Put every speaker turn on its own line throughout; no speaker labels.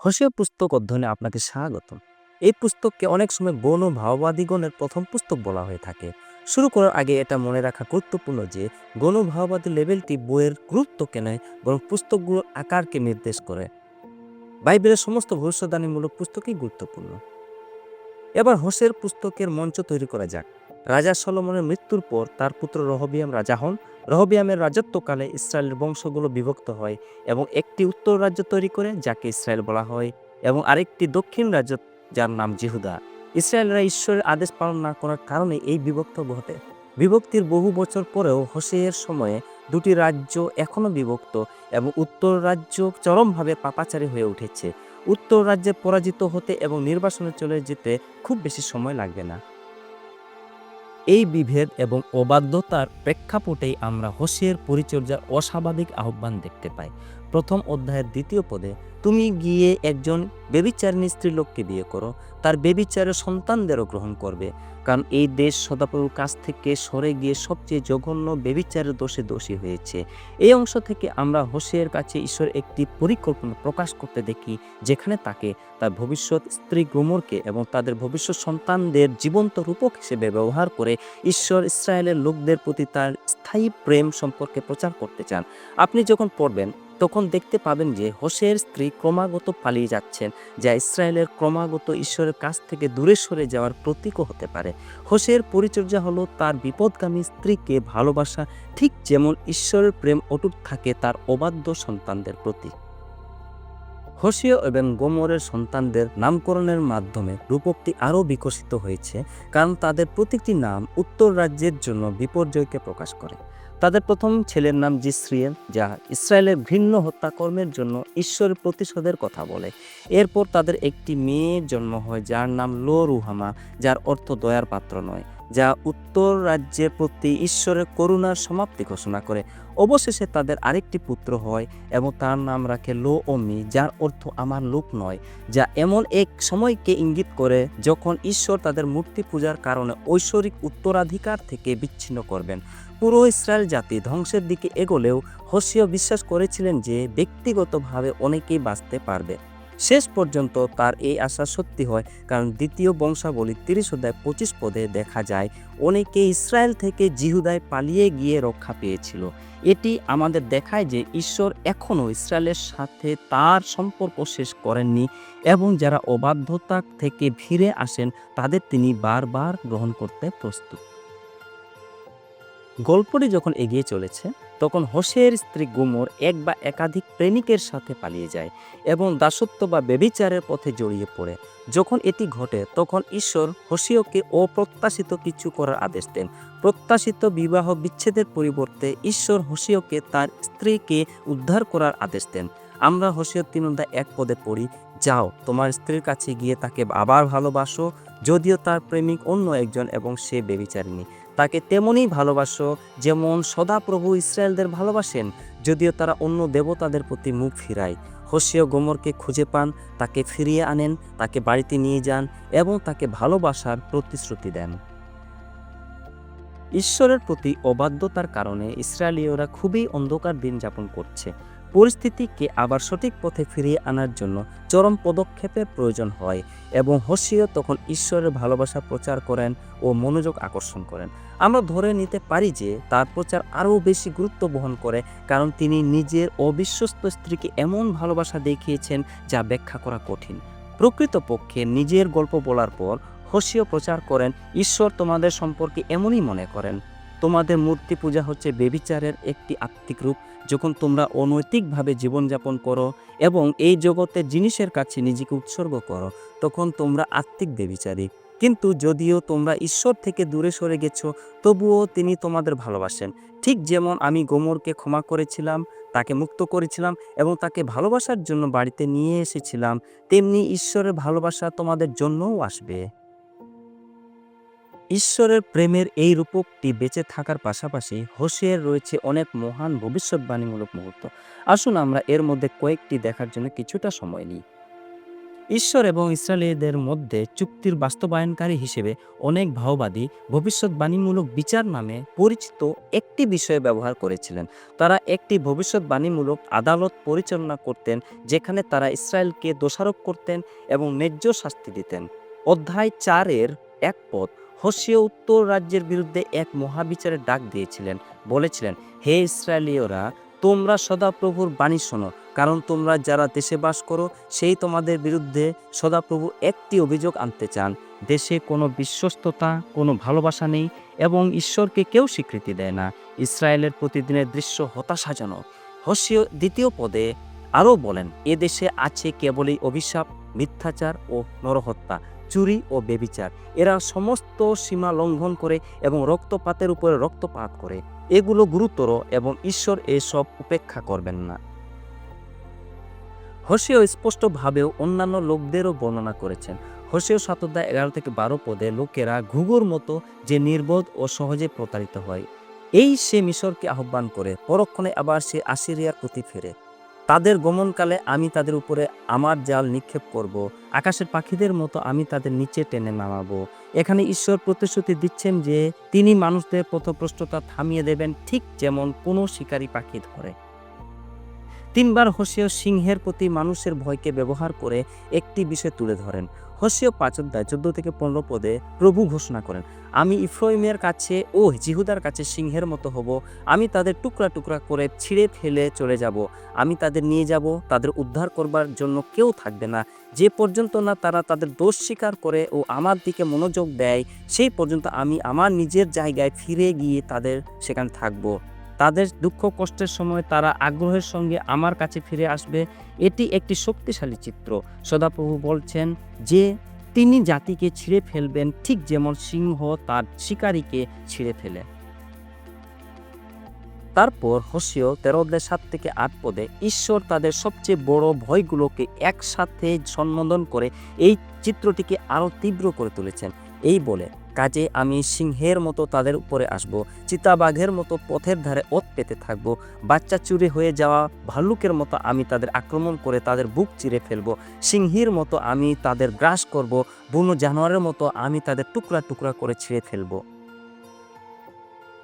হোসেয় পুস্তক অধ্যয়নে আপনাকে স্বাগতম। এই পুস্তককে অনেক সময় গণ ভাওবাদীগণের প্রথম পুস্তক বলা হয়ে থাকে। শুরু করার আগে এটা মনে রাখা গুরুত্বপূর্ণ যে গণ ভাওবাদী লেভেলটি বইয়ের গুরুত্বকে নয়, বরং পুস্তকগুলোর আকারকে নির্দেশ করে। বাইবেলের সমস্ত ভবিষ্যদ্বাণীমূলক পুস্তকই গুরুত্বপূর্ণ। এবার হোসের পুস্তকের মঞ্চ তৈরি করা যাক। রাজা সলোমনের মৃত্যুর পর তার পুত্র রহবিয়াম রাজা হন। রহবিয়ামের রাজত্বকালে ইসরায়েলের বংশগুলো বিভক্ত হয় এবং একটি উত্তর রাজ্য তৈরি করে যাকে ইসরায়েল বলা হয় এবং আরেকটি দক্ষিণ রাজ্য যার নাম জিহুদা। ইসরায়েলরা ঈশ্বরের আদেশ পালন না করার কারণে এই বিভক্ত ঘটে। বিভক্তির বহু বছর পরেও হোসেয়ের সময়ে দুটি রাজ্য এখনও বিভক্ত এবং উত্তর রাজ্য চরমভাবে পাপাচারী হয়ে উঠেছে। উত্তর রাজ্যে পরাজিত হতে এবং নির্বাসনে চলে যেতে খুব বেশি সময় লাগবে না। এই বিভেদ এবং অবাধ্যতার প্রেক্ষাপটেই আমরা হোসের পরিচর্যার অস্বাভাবিক আহ্বান দেখতে পাই। প্রথম অধ্যায়ের দ্বিতীয় পদে, তুমি গিয়ে একজন বেবিচারিণী স্ত্রীলোককে বিয়ে করো, তার বেবিচারের সন্তানদেরও গ্রহণ করবে। কারণ এই দেশ সদাপ্রভুর কাছ থেকে সরে গিয়ে সবচেয়ে জঘন্য বেবিচারের দোষে দোষী হয়েছে। এই অংশ থেকে আমরা হোসের কাছে ঈশ্বর একটি পরিকল্পনা প্রকাশ করতে দেখি, যেখানে তাকে তার ভবিষ্যৎ স্ত্রী গ্রোমরকে এবং তাদের ভবিষ্যৎ সন্তানদের জীবন্ত রূপক হিসেবে ব্যবহার করে ঈশ্বর ইসরায়েলের লোকদের প্রতি তার স্থায়ী প্রেম সম্পর্কে প্রচার করতে চান। আপনি যখন পড়বেন তখন দেখতে পাবেন যে হোসের স্ত্রী ক্রমাগত পালিয়ে যাচ্ছেন, যা ইসরায়েলের ক্রমাগত ঈশ্বরের কাছ থেকে দূরে সরে যাওয়ার প্রতীকও হতে পারে। হোসের পরিচর্যা হলো তার বিপদগামী স্ত্রীকে ভালোবাসা, ঠিক যেমন ঈশ্বরের প্রেম অটুট থাকে তার অবাধ্য সন্তানদের প্রতি। হোসিও এবং গোমরের সন্তানদের নামকরণের মাধ্যমে রূপকটি আরও বিকশিত হয়েছে, কারণ তাদের প্রতিটি নাম উত্তর রাজ্যের জন্য বিপর্যয়কে প্রকাশ করে। তাদের প্রথম ছেলের নাম জিসরিয়েল, যা ইসরায়েলের ভিন্ন হত্যাকর্মের জন্য ঈশ্বরের প্রতিশোধের কথা বলে। এরপর তাদের একটি মেয়ের জন্ম হয়, যার নাম লো রুহামা যার অর্থ দয়ার পাত্র নয়, যা উত্তর রাজ্যের প্রতি ঈশ্বরের করুণার সমাপ্তি ঘোষণা করে। অবশেষে তাদের আরেকটি পুত্র হয় এবং তার নাম রাখে লো অমি যার অর্থ আমার লোক নয়, যা এমন এক সময়কে ইঙ্গিত করে যখন ঈশ্বর তাদের মূর্তি পূজার কারণে ঐশ্বরিক উত্তরাধিকার থেকে বিচ্ছিন্ন করবেন। পুরো ইসরায়েল জাতি ধ্বংসের দিকে এগোলেও হোসিও বিশ্বাস করেছিলেন যে ব্যক্তিগতভাবে অনেকেই বাঁচতে পারবে। শেষ পর্যন্ত তার এই আশা সত্যি হয়, কারণ দ্বিতীয় বংশাবলী তিরিশ অধ্যায় পঁচিশ পদে দেখা যায়, অনেকে ইসরায়েল থেকে জিহুদায় পালিয়ে গিয়ে রক্ষা পেয়েছিল। এটি আমাদের দেখায় যে ঈশ্বর এখনও ইসরায়েলের সাথে তার সম্পর্ক শেষ করেননি এবং যারা অবাধ্যতা থেকে ফিরে আসেন, তাদের তিনি বারবার গ্রহণ করতে প্রস্তুত। গল্পটি যখন এগিয়ে চলেছে, তখন হোসের স্ত্রী গুমর এক বা একাধিক প্রেমিকের সাথে পালিয়ে যায় এবং দাসত্ব বা বেবিচারের পথে জড়িয়ে পড়ে। যখন এটি ঘটে, তখন ঈশ্বর হোসিওকে অপ্রত্যাশিত কিছু করার আদেশ দেন। প্রত্যাশিত বিবাহ বিচ্ছেদের পরিবর্তে ঈশ্বর হোসিওকে তার স্ত্রীকে উদ্ধার করার আদেশ দেন। আমরা হোসিও তিন অধ্যায় এক পদে পড়ি, যাও, তোমার স্ত্রীর কাছে গিয়ে তাকে আবার ভালোবাসো, যদিও তার প্রেমিক অন্য একজন এবং সে বেবিচারিণী তাকে তেমনই ভালোবাসো যেমন সদাপ্রভু ইসরায়েলদের ভালোবাসেন, যদিও তারা অন্য দেবতাদের প্রতি মুখ ফিরায়। হোসিও গোমরকে খুঁজে পান, তাকে ফিরিয়ে আনেন, তাকে বাড়িতে নিয়ে যান এবং তাকে ভালোবাসার প্রতিশ্রুতি দেন। ঈশ্বরের প্রতি অবাধ্যতার কারণে ইসরায়েলীয়রা খুবই অন্ধকার দিন যাপন করছে। পরিস্থিতিকে আবার সঠিক পথে ফিরিয়ে আনার জন্য চরম পদক্ষেপের প্রয়োজন হয় এবং হোসিও তখন ঈশ্বরের ভালোবাসা প্রচার করেন ও মনোযোগ আকর্ষণ করেন। আমরা ধরে নিতে পারি যে তার প্রচার আরও বেশি গুরুত্ব বহন করে কারণ তিনি নিজের অবিশ্বস্ত স্ত্রীকে এমন ভালোবাসা দেখিয়েছেন যা ব্যাখ্যা করা কঠিন। প্রকৃতপক্ষে নিজের গল্প বলার পর হোসিও প্রচার করেন, ঈশ্বর তোমাদের সম্পর্কে এমনই মনে করেন। তোমাদের মূর্তি পূজা হচ্ছে বেবিচারের একটি আত্মিক রূপ। যখন তোমরা অনৈতিকভাবে জীবনযাপন করো এবং এই জগতের জিনিসের কাছে নিজেকে উৎসর্গ করো, তখন তোমরা আত্মিক বেবিচারী। কিন্তু যদিও তোমরা ঈশ্বর থেকে দূরে সরে গেছো, তবুও তিনি তোমাদের ভালোবাসেন। ঠিক যেমন আমি গোমরকে ক্ষমা করেছিলাম, তাকে মুক্ত করেছিলাম এবং তাকে ভালোবাসার জন্য বাড়িতে নিয়ে এসেছিলাম, তেমনি ঈশ্বরের ভালোবাসা তোমাদের জন্যও আসবে। ঈশ্বরের প্রেমের এই রূপকটি বেঁচে থাকার পাশাপাশি হোসের রয়েছে অনেক মহান ভবিষ্যৎবাণীমূলক মুহূর্ত। আসুন আমরা এর মধ্যে কয়েকটি দেখার জন্য কিছুটা সময় নিই। ঈশ্বর এবং ইসরায়েলিদের মধ্যে চুক্তির বাস্তবায়নকারী হিসেবে অনেক ভাওবাদী ভবিষ্যৎবাণীমূলক বিচার নামে পরিচিত একটি বিষয় ব্যবহার করেছিলেন। তারা একটি ভবিষ্যৎবাণীমূলক আদালত পরিচালনা করতেন, যেখানে তারা ইসরায়েলকে দোষারোপ করতেন এবং ন্যায্য শাস্তি দিতেন। অধ্যায় চারের এক পদ হোসিও উত্তর রাজ্যের বিরুদ্ধে এক মহাবিচারের ডাক দিয়েছিলেন, বলেছিলেন, হে ইসরায়েলীয়রা, তোমরা সদাপ্রভুর বাণী শোনো, কারণ তোমরা যারা দেশে বাস করো, সেই তোমাদের বিরুদ্ধে সদাপ্রভু একটি অভিযোগ আনতে চান। দেশে কোনো বিশ্বস্ততা, কোনো ভালোবাসা নেই এবং ঈশ্বরকে কেউ স্বীকৃতি দেয় না। ইসরায়েলের প্রতিদিনের দৃশ্য হতাশাজনক। হসীয় দ্বিতীয় পদে আরও বলেন, এ দেশে আছে কেবলই অভিশাপ, মিথ্যাচার ও নরহত্যা। চুরি ও বেবিচার। এরা সমস্ত সীমা লঙ্ঘন করে এবং রক্তপাতের উপরে রক্তপাত করে। এগুলো গুরুতর এবং ঈশ্বর এসব উপেক্ষা করবেন না। হোসেও স্পষ্টভাবেও অন্যান্য লোকদেরও বর্ণনা করেছেন। হোসেও সাতদা এগারো থেকে বারো পদে লোকেরা ঘুঘুর মতো যে নির্বোধ ও সহজে প্রতারিত হয়, এই সে মিশরকে আহ্বান করে, পরক্ষণে আবার সে আসিরিয়ার প্রতি ফেরে। তাদের গমনকালে আমি তাদের উপরে আমার জাল নিক্ষেপ করব, আকাশের পাখিদের মতো আমি তাদের নিচে টেনে নামাবো। এখানে ঈশ্বর প্রতিশ্রুতি দিচ্ছেন যে, তিনি মানুষদের পথপ্রষ্টতা থামিয়ে দেবেন ঠিক যেমন কোনো শিকারী পাখি ধরে। তিনবার হোসেও সিংহের প্রতি মানুষের ভয়কে ব্যবহার করে একটি বিষয় তুলে ধরেন। হোসেও পাঁচ অধ্যায় চোদ্দ থেকে পনেরো পদে প্রভু ঘোষণা করেন, আমি ইফ্রইমের কাছে ও জিহুদার কাছে সিংহের মতো হব। আমি তাদের টুকরা টুকরা করে ছিঁড়ে ফেলে চলে যাব। আমি তাদের নিয়ে যাব, তাদের উদ্ধার করবার জন্য কেউ থাকবে না। যে পর্যন্ত না তারা তাদের দোষ স্বীকার করে ও আমার দিকে মনোযোগ দেয়, সেই পর্যন্ত আমি আমার নিজের জায়গায় ফিরে গিয়ে তাদের সেখানে থাকব। তাদের দুঃখ কষ্টের সময় তারা আগ্রহের সঙ্গে আমার কাছে ফিরে আসবে, এটি একটি শক্তিশালী চিত্র। সদাপ্রভু বলছেন যে, তিনি জাতিকে ছিঁড়ে ফেলবেন ঠিক যেমন সিংহ তার শিকারীকে ছিঁড়ে ফেলে। তারপর হসিও তেরো সাত থেকে আট পদে ঈশ্বর তাদের সবচেয়ে বড় ভয়গুলোকে একসাথে সম্বোধন করে এই চিত্রটিকে আরও তীব্র করে তুলেছেন। এই বলে কাজে আমি সিংহের মতো তাদের উপরে আসব, চিতাবাঘের মতো পথের ধারে ওত পেতে থাকব, বাচ্চা চুরি হয়ে যাওয়া ভাল্লুকের মতো আমি তাদের আক্রমণ করে তাদের বুক চিরে ফেলব, সিংহীর মতো আমি তাদের গ্রাস করব, বুনো জানোয়ারের মতো আমি তাদের টুকরা টুকরা করে ছিঁড়ে ফেলব।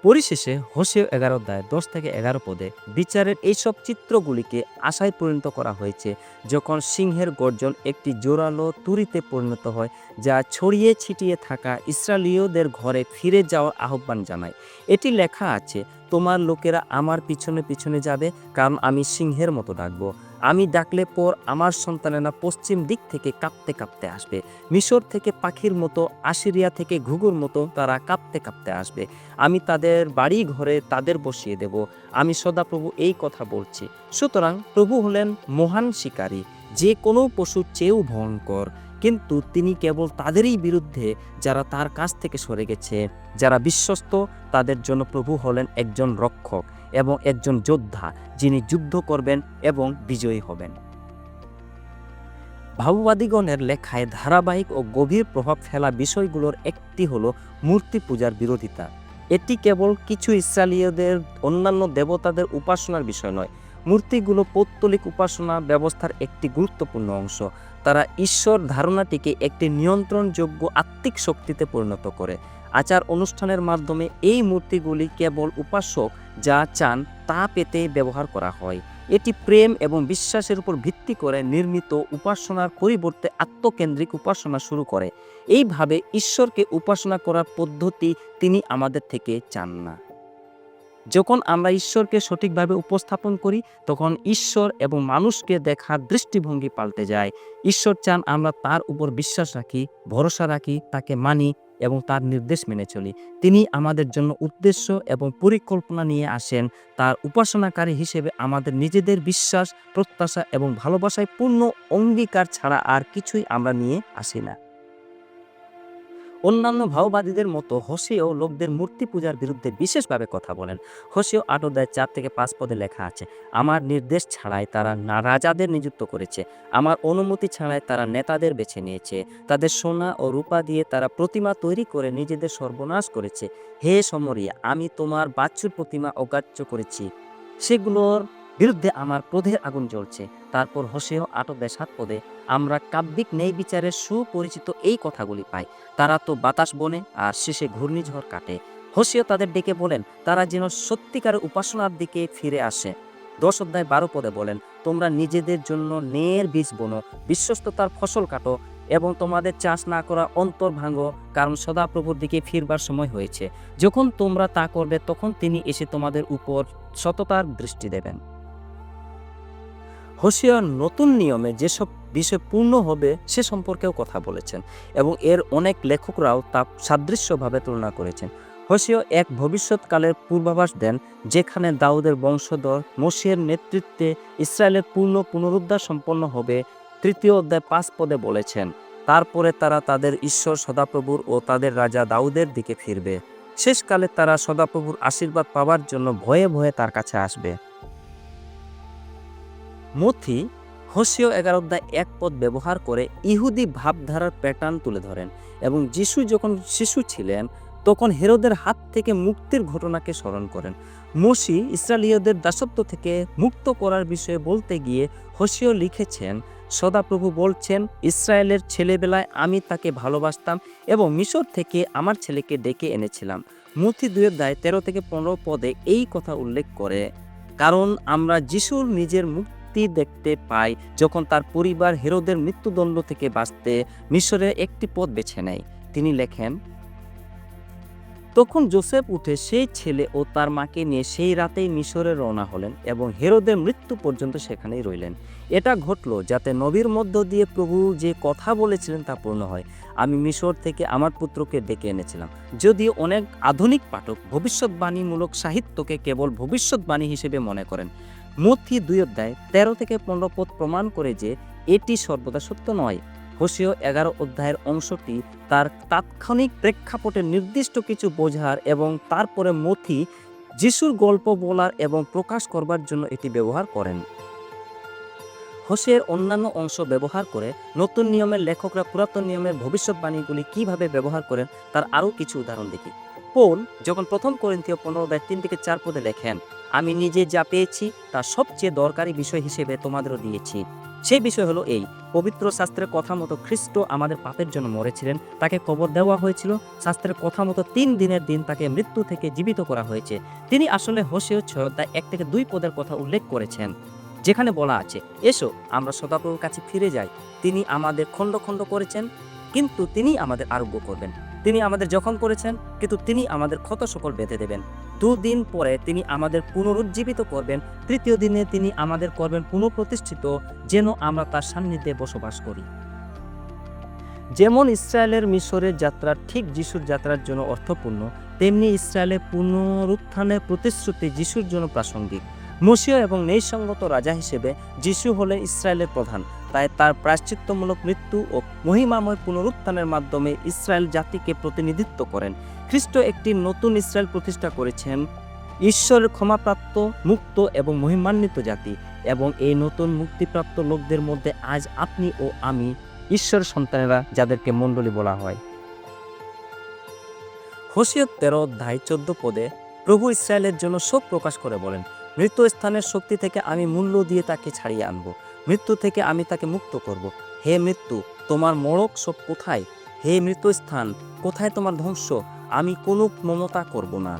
পরিশেষে হোসেও এগারো অধ্যায় দশ থেকে এগারো পদে বিচারের এইসব চিত্রগুলিকে আশায় পরিণত করা হয়েছে যখন সিংহের গর্জন একটি জোরালো তুরিতে পরিণত হয় যা ছড়িয়ে ছিটিয়ে থাকা ইসরায়েলীয়দের ঘরে ফিরে যাওয়ার আহ্বান জানায়। এটি লেখা আছে, তোমার লোকেরা আমার পিছনে পিছনে যাবে, কারণ আমি সিংহের মতো ডাকবো। আমি ডাকলে পর আমার সন্তানেরা পশ্চিম দিক থেকে কাঁপতে কাঁপতে আসবে। মিশর থেকে পাখির মতো, আশিরিয়া থেকে ঘুঘুর মতো তারা কাঁপতে কাঁপতে আসবে। আমি তাদের বাড়ি ঘরে তাদের বসিয়ে দেব। আমি সদাপ্রভু এই কথা বলছি। সুতরাং প্রভু হলেন মহান শিকারী। যে কোনো পশুর চেয়েও ভয়ঙ্কর। কিন্তু তিনি কেবল তাদেরই বিরুদ্ধে যারা তার কাছ থেকে সরে গেছে। যারা বিশ্বস্ত, তাদের জন্য প্রভু হলেন একজন রক্ষক। এবং একজন যোদ্ধা যিনি যুদ্ধ করবেন এবং বিজয়ী হবেন। ভাববাদীগণের লেখায় ধারাবাহিক ও গভীর প্রভাব ফেলা বিষয়গুলোর একটি হল মূর্তি পূজার বিরোধিতা। এটি কেবল কিছু ইসরায়েলীয়দের অন্যান্য দেবতাদের উপাসনার বিষয় নয়। মূর্তিগুলো পৌত্তলিক উপাসনা ব্যবস্থার একটি গুরুত্বপূর্ণ অংশ। তারা ঈশ্বর ধারণাটিকে একটি নিয়ন্ত্রণযোগ্য আত্মিক শক্তিতে পরিণত করে। আচার অনুষ্ঠানের মাধ্যমে এই মূর্তিগুলি কেবল উপাসক যা চান তা পেতে ব্যবহার করা হয়। এটি প্রেম এবং বিশ্বাসের উপর ভিত্তি করে নির্মিত উপাসনার পরিবর্তে আত্মকেন্দ্রিক উপাসনা শুরু করে। এইভাবে ঈশ্বরকে উপাসনা করার পদ্ধতি তিনি আমাদের থেকে চান না। যখন আমরা ঈশ্বরকে সঠিকভাবে উপস্থাপন করি, তখন ঈশ্বর এবং মানুষকে দেখার দৃষ্টিভঙ্গি পাল্টে যায়। ঈশ্বর চান আমরা তার উপর বিশ্বাস রাখি, ভরসা রাখি, তাকে মানি এবং তার নির্দেশ মেনে চলি। তিনি আমাদের জন্য উদ্দেশ্য এবং পরিকল্পনা নিয়ে আসেন। তার উপাসনাকারী হিসেবে আমাদের নিজেদের বিশ্বাস, প্রত্যাশা এবং ভালোবাসায় পূর্ণ অঙ্গীকার ছাড়া আর কিছুই আমরা নিয়ে আসি না। অন্যান্য ভাওবাদীদের মতো হোসেও লোকদের মূর্তি পূজার বিরুদ্ধে বিশেষভাবে কথা বলেন। হোসেও আট অধ্যায় চার থেকে পাঁচ পদে লেখা আছে, আমার নির্দেশ ছাড়াই তারা রাজাদের নিযুক্ত করেছে, আমার অনুমতি ছাড়াই তারা নেতাদের বেছে নিয়েছে, তাদের সোনা ও রূপা দিয়ে তারা প্রতিমা তৈরি করে নিজেদের সর্বনাশ করেছে। হে সমরিয়া, আমি তোমার বাচ্চুর প্রতিমা অগ্রাহ্য করেছি। সেগুলোর বিরুদ্ধে আমার ক্রোধের আগুন জ্বলছে। তারপর হোসেও আটবে সাত পদে। আমরা কাব্যিক ন্যায় বিচারের সুপরিচিত এই কথাগুলি পাই। তারা তো বাতাস বনে আর শেষে ঘূর্ণিঝড় কাটে। হোসেও তাদের ডেকে বলেন, তারা যেন সত্যিকার উপাসনার দিকে ফিরে আসে। দশ অধ্যায় বারো পদে বলেন, তোমরা নিজেদের জন্য নের বীজ বোনো, বিশ্বস্ততার ফসল কাটো এবং তোমাদের চাষ না করা অন্তর ভাঙো, কারণ সদাপ্রভুর দিকে ফিরবার সময় হয়েছে। যখন তোমরা তা করবে, তখন তিনি এসে তোমাদের উপর সততার দৃষ্টি দেবেন। হোসিয়ার নতুন নিয়মে যেসব বিষয় পূর্ণ হবে সে সম্পর্কেও কথা বলেছেন এবং এর অনেক লেখকরাও তা সাদৃশ্যভাবে তুলনা করেছেন। হোসিও এক ভবিষ্যৎকালের পূর্বাভাস দেন, যেখানে দাউদের বংশধর মোশের নেতৃত্বে ইসরায়েলের পূর্ণ পুনরুদ্ধার সম্পন্ন হবে তৃতীয় অধ্যায় পাঁচ পদে বলেছেন। তারপরে তারা তাদের ঈশ্বর সদাপ্রভুর ও তাদের রাজা দাউদের দিকে ফিরবে। শেষকালে তারা সদাপ্রভুর আশীর্বাদ পাওয়ার জন্য ভয়ে ভয়ে তার কাছে আসবে। মথি হোসিও এগারো অধ্যায় এক পদ ব্যবহার করে ইহুদি ভাবধারার প্যাটার্ন তুলে ধরেন এবং যিশু যখন শিশু ছিলেন, তখন হেরোদের হাত থেকে মুক্তির ঘটনাকে স্মরণ করেন। মসি ইসরায়েলীয়দের দাসত্ব থেকে মুক্ত করার বিষয়ে বলতে গিয়ে হোসিও লিখেছেন, সদাপ্রভু বলছেন ইসরায়েলের ছেলেবেলায় আমি তাকে ভালোবাসতাম এবং মিশর থেকে আমার ছেলেকে ডেকে এনেছিলাম। মথি দুয়ের দায় তেরো থেকে পনেরো পদে এই কথা উল্লেখ করে, কারণ আমরা যিশুর নিজের মুক্তি দেখতে পাই যখন তার পরিবার হেরোদের মৃত্যুদণ্ড থেকে বাঁচতে মিশরে একটি পথ বেছে নেয়। তিনি লেখেন, তখন জোসেফ উঠে সেই ছেলে ও তার মাকে নিয়ে সেই রাতেই মিশরে রওনা হলেন এবং হেরোদের মৃত্যু পর্যন্ত সেখানেই রইলেন। এটা ঘটলো যাতে নবীর মধ্য দিয়ে প্রভু যে কথা বলেছিলেন তা পূর্ণ হয়। আমি মিশর থেকে আমার পুত্রকে ডেকে এনেছিলাম। যদিও অনেক আধুনিক পাঠক ভবিষ্যৎবাণীমূলক সাহিত্যকে কেবল ভবিষ্যৎবাণী হিসেবে মনে করেন। মথি দুই অধ্যায় তেরো থেকে পনেরো পদ প্রমাণ করে যে এটি সর্বদা সত্য নয়। হোসিও এগারো অধ্যায়ের অংশটি তার তাৎক্ষণিক প্রেক্ষাপটে নির্দিষ্ট কিছু বোঝার এবং তারপরে মথি যিশুর গল্প বলার এবং প্রকাশ করবার জন্য এটি ব্যবহার করেন। হোসের অন্যান্য অংশ ব্যবহার করে নতুন নিয়মের লেখকরা পুরাতন নিয়মের ভবিষ্যৎবাণীগুলি কীভাবে ব্যবহার করেন তার আরও কিছু উদাহরণ দেখি। পোল যখন প্রথম করিন্থীয় পনেরো অধ্যায় তিন থেকে চার পদে লেখেন, আমি নিজে যা পেয়েছি তা সবচেয়ে দরকারি বিষয় হিসেবে তোমাদেরও দিয়েছি। সেই বিষয় হলো এই, পবিত্র শাস্ত্রের কথা মতো খ্রিস্ট আমাদের পাপের জন্য মরেছিলেন, তাকে কবর দেওয়া হয়েছিল। শাস্ত্রের কথা মতো তিন দিনের দিন তাকে মৃত্যু থেকে জীবিত করা হয়েছে। তিনি আসলে হোসেও ছয় এক থেকে দুই পদের কথা উল্লেখ করেছেন। যেখানে বলা আছে, এসো, আমরা সদাপ্রভুর কাছে ফিরে যাই। তিনি আমাদের খণ্ড খণ্ড করেছেন, কিন্তু তিনি আমাদের আরোগ্য করবেন। তিনি আমাদের জখম করেছেন, কিন্তু তিনি আমাদের ক্ষত সকল বেঁধে দেবেন। দুদিন পরে তিনি আমাদের পুনরুজ্জীবিত করবেন, তৃতীয় দিনে তিনি আমাদের করবেন পুনঃপ্রতিষ্ঠিত, যেন আমরা তার সান্নিধ্যে বসবাস করি। যেমন ইসরায়েলের মিশরের যাত্রা ঠিক যিশুর যাত্রার জন্য অর্থপূর্ণ, তেমনি ইসরায়েলের পুনরুত্থানের প্রতিশ্রুতি যিশুর জন্য প্রাসঙ্গিক। মসীয় এবং নৈসঙ্গত রাজা হিসেবে যিশু হলেন ইসরায়েলের প্রধান। তাই তার প্রায়শ্চিত্তমূলক মৃত্যু ও মহিমাময় পুনরুত্থানের মাধ্যমে ইসরায়েল জাতিকে প্রতিনিধিত্ব করেন। খ্রিস্ট একটি নতুন ইসরায়েল প্রতিষ্ঠা করেছেন। ঈশ্বরের ক্ষমাপ্রাপ্ত, মুক্ত এবং মহিমান্বিত জাতি এবং এই নতুন মুক্তিপ্রাপ্ত লোকদের মধ্যে আজ আপনি ও আমি ঈশ্বর সন্তানেরা যাদেরকে মণ্ডলী বলা হয়। হোসিয়ত তেরো অধ্যায় চোদ্দ পদে প্রভু ইসরায়েলের জন্য শোক প্রকাশ করে বলেন মৃত্যু স্থানের শক্তি থেকে আমি মূল্য দিয়ে তাকে ছাড়িয়ে আনব। মৃত্যু থেকে আমি তাকে মুক্ত করব। হে মৃত্যু, তোমার মরক সব কোথায়? হে মৃত্যু স্থান কোথায় তোমার ধ্বংস? আমি কোনো মমতা করব না।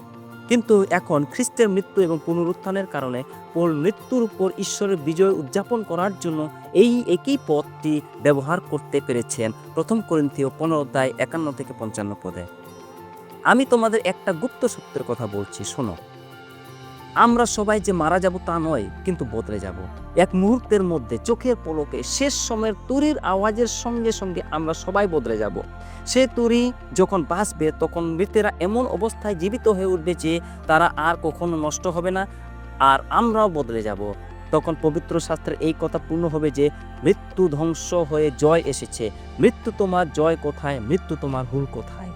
কিন্তু এখন খ্রিস্টের মৃত্যু এবং পুনরুত্থানের কারণে পোল মৃত্যুর উপর ঈশ্বরের বিজয় উদযাপন করার জন্য এই একই পথটি ব্যবহার করতে পেরেছেন প্রথম করিন্থীয় পনেরো অধ্যায় একান্ন থেকে পঞ্চান্ন পদে। আমি তোমাদের একটা গুপ্ত সত্যের কথা বলছি, শোনো। আমরা সবাই যে মারা যাব তা নয়, কিন্তু বদলে যাব। এক মুহূর্তের মধ্যে চোখের পলকে শেষ সময়ের তুরির আওয়াজের সঙ্গে সঙ্গে আমরা সবাই বদলে যাব। সে তুরি যখন বাঁচবে, তখন মৃতেরা এমন অবস্থায় জীবিত হয়ে উঠবে যে তারা আর কখনো নষ্ট হবে না, আর আমরাও বদলে যাব। তখন পবিত্র শাস্ত্রের এই কথা পূর্ণ হবে যে, মৃত্যু ধ্বংস হয়ে জয় এসেছে। মৃত্যু তোমার জয় কোথায়? মৃত্যু তোমার হুল কোথায়?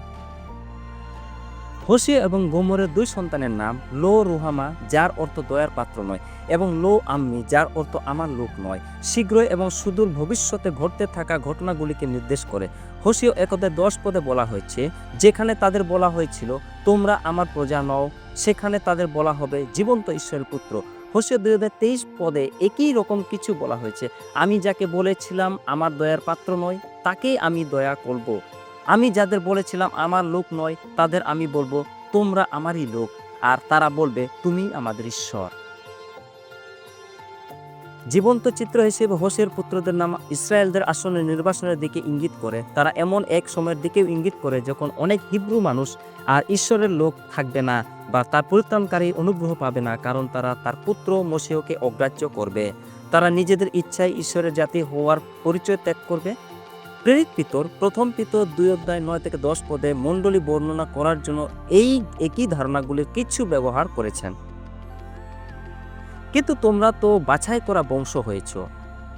হোসে এবং গোমরের দুই সন্তানের নাম লো রুহামা, যার অর্থ দয়ার পাত্র নয়, এবং লো আম্মি, যার অর্থ আমার লোক নয়। শীঘ্রই এবং সুদূর ভবিষ্যতে ঘটতে থাকা ঘটনাগুলিকে নির্দেশ করে। হোসিও একদে দশ পদে বলা হয়েছে, যেখানে তাদের বলা হয়েছিল, তোমরা আমার প্রজা নও, সেখানে তাদের বলা হবে, জীবন্ত ঈশ্বরের পুত্র। হোসে দুই হাজার তেইশ পদে একই রকম কিছু বলা হয়েছে, আমি যাকে বলেছিলাম, আমার দয়ার পাত্র নয়, তাকেই আমি দয়া করব। আমি যাদের বলেছিলাম আমার লোক নয়, তাদের আমি বলব, তোমরা আমারই লোক, আর তারা বলবে, তুমি আমাদের ঈশ্বর। জীবন্ত চিত্র হিসেবে হোসের পুত্রদের নাম ইসরায়েলদের আসনে নির্বাচনের দিকে ইঙ্গিত করে। তারা এমন এক সময়ের দিকেও ইঙ্গিত করে যখন অনেক হিব্রু মানুষ আর ঈশ্বরের লোক থাকবে না বা তার পরিত্রাণকারী অনুগ্রহ পাবে না, কারণ তারা তার পুত্র মসিহকে অগ্রাহ্য করবে। তারা নিজেদের ইচ্ছায় ঈশ্বরের জাতি হওয়ার পরিচয় ত্যাগ করবে। প্রেরিত পিতর প্রথম পিতর দুই অধ্যায় নয় থেকে দশ পদে মণ্ডলী বর্ণনা করার জন্য এই একই ধারণাগুলির কিছু ব্যবহার করেছেন। কিন্তু তোমরা তো বাছাই করা বংশ হয়েছ।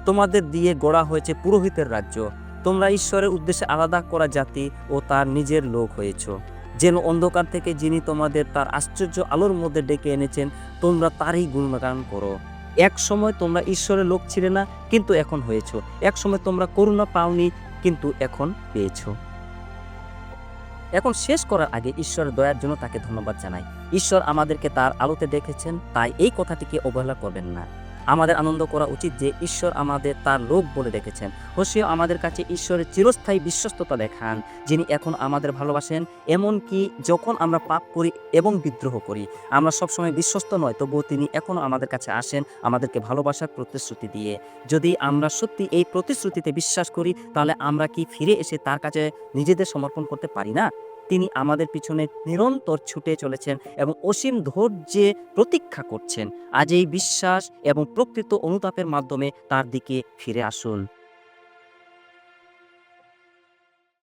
তোমাদের দিয়ে গড়া হয়েছে পুরোহিতের রাজ্য। তোমরা ঈশ্বরের উদ্দেশ্যে আলাদা করা জাতি ও তার নিজের লোক হয়েছ। যেন অন্ধকার থেকে যিনি তোমাদের তার আশ্চর্য আলোর মধ্যে ডেকে এনেছেন, তোমরা তারই গুণগান করো। এক সময় তোমরা ঈশ্বরের লোক ছিলে না, কিন্তু এখন হয়েছ। এক সময় তোমরা করুণা পাওনি কিন্তু এখন পেয়েছ। এখন শেষ করার আগে ঈশ্বরের দয়ার জন্য তাকে ধন্যবাদ জানাই। ঈশ্বর আমাদেরকে তার আলোতে দেখেছেন, তাই এই কথাটিকে অবহেলা করবেন না। আমাদের আনন্দ করা উচিত যে ঈশ্বর আমাদের তার লোক বলে রেখেছেন। হোসেও আমাদের কাছে ঈশ্বরের চিরস্থায়ী বিশ্বস্ততা দেখান, যিনি এখন আমাদের ভালোবাসেন, এমনকি যখন আমরা পাপ করি এবং বিদ্রোহ করি, আমরা সবসময় বিশ্বস্ত নয়, তবুও তিনি এখনও আমাদের কাছে আসেন, আমাদেরকে ভালোবাসার প্রতিশ্রুতি দিয়ে। যদি আমরা সত্যি এই প্রতিশ্রুতিতে বিশ্বাস করি, তাহলে আমরা কি ফিরে এসে তার কাছে নিজেদের সমর্পণ করতে পারি না? তিনি আমাদের পিছনে নিরন্তর ছুটে চলেছেন এবং অসীম ধৈর্যে প্রতীক্ষা করছেন। আজ এই বিশ্বাস এবং প্রকৃত অনুতাপের মাধ্যমে তার দিকে ফিরে আসুন।